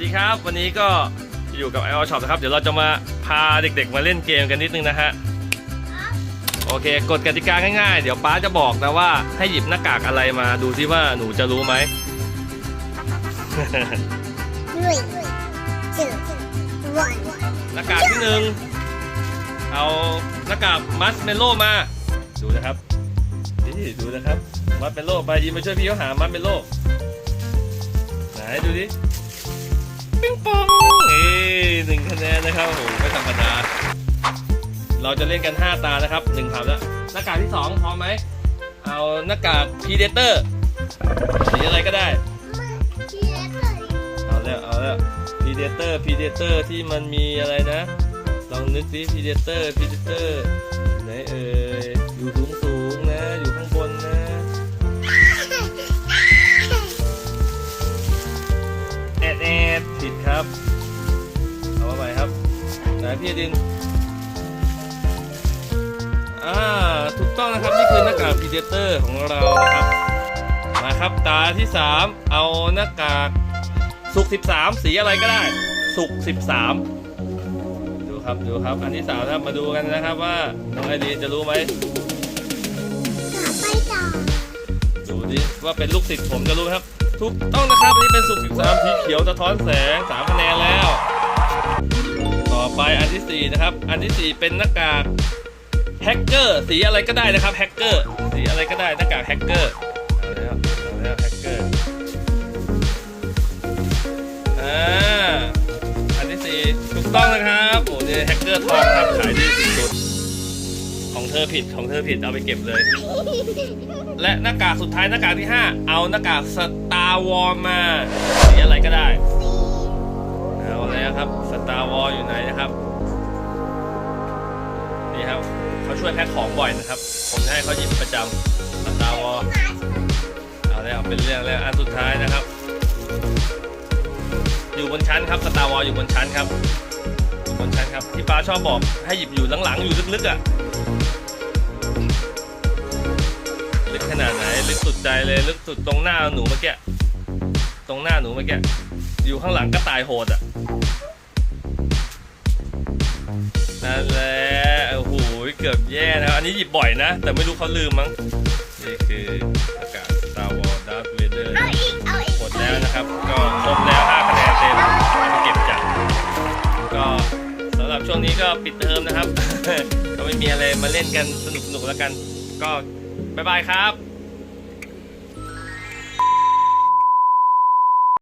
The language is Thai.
ดีครับวันนี้ก็อยู่กับ i o Shop นะครับ เดี๋ยวเราจะมาพาเด็กๆ มาเล่นเกมกันนิดนึงนะฮะโอเคกฎกติกาง่ายๆ เดี๋ยวป้าจะบอกนะว่าให้หยิบหน้ากากอะไรมาดูซิว่าหนูจะรู้ไหม Three, two, one. หน้ากากที่หนึ่งเอาหน้ากากมัสเมโลมา ดูนะครับนี่ดูนะครับ มัสเมโลไปยิมมาช่วยพี่เขาหามัสเมโลไหนดูดิ ปิ้งปองเอ้หนึ่งคะแนนนะครับโอ้โหไม่ธรรมดา เราจะเล่นกัน 5 ตานะครับหนึ่งคำแล้วหน้ากากที่ 2 พร้อมไหม เอาหน้ากากพีเดเตอร์สีอะไรก็ได้เอาแล้วเอาแล้วพีเดเตอร์พีเดเตอร์ที่มันมีอะไรนะ ลองนึกดิพีเดเตอร์พีเดเตอร์ไหนเอ่ยอยู่สูงสู นพี่ดินอ่าถูกต้องนะครับนี่คือหน้ากากพีเดเตอร์ของเรานะครับมาครับตาที่ 3 เอาหน้ากากสุก13 สีอะไรก็ได้ สุก13 ดูครับดูครับ อันที่สามนะครับมาดูกันนะครับว่าน้องไอรีนจะรู้ไหมไปต่อดูดิว่าเป็นลูกศิษย์ผมจะรู้ไหมครับ ถูกต้องนะครับอันนี้เป็นสุก13สีเขียวสะท้อนแสง3คะแนนแล้วต่อ ไปอันที่ 4 นะครับ อันทีสี่ 4 เป็นหน้ากากแฮกเกอร์สีอะไรก็ได้นะครับแฮกเกอร์สีอะไรก็ได้หน้ากากแฮกเกอร์เอาแล้วเอาแล้วแฮกเกอร์อ่าอันที่สี่ถูกต้องนะครับโอ้เนี่ยแฮกเกอร์ทองครับขายดีสุดๆของเธอผิดของเธอผิดเอาไปเก็บเลย และหน้ากากสุดท้ายหน้ากากที่ 5 เอาหน้ากากสตาร์วอลมาสีอะไรก็ได้้วครับสตาร์วอลอยู่ไหนนะครับนี่ครับเขาช่วยแพ็คของบ่อยนะครับ ผมจะให้เขาหยิบประจำสตาร์วอลเอาแล้วเป็นเรื่องแล้วอันสุดท้ายนะครับ อยู่บนชั้นครับสตาร์วอลอยู่บนชั้นครับอยู่บนชั้นครับที่ป้าชอบบอกให้หยิบอยู่หลังๆอยู่ลึกๆอะลึกขนาดไหนลึกสุดใจเลยลึกสุดตรงหน้าหนูเมื่อกี้ตรงหน้าหนูเมื่อกี้อยู่ข้างหลังก็ตายโหดอะ เกือบแย่นะครับอันนี้หยิบบ่อยนะ แต่ไม่รู้เขาลืมมั้งนี่คืออากาศ Star Wars Darth Vader เวเดอร์หมดแล้วนะครับ ก็ครบแล้ว 5 คะแนนเต็มไปเก็บจัดก็สำหรับช่วงนี้ก็ปิดเทอมนะครับ ก็ไม่มีอะไรมาเล่นกันสนุกๆแล้วกัน ก็บ๊ายบายครับ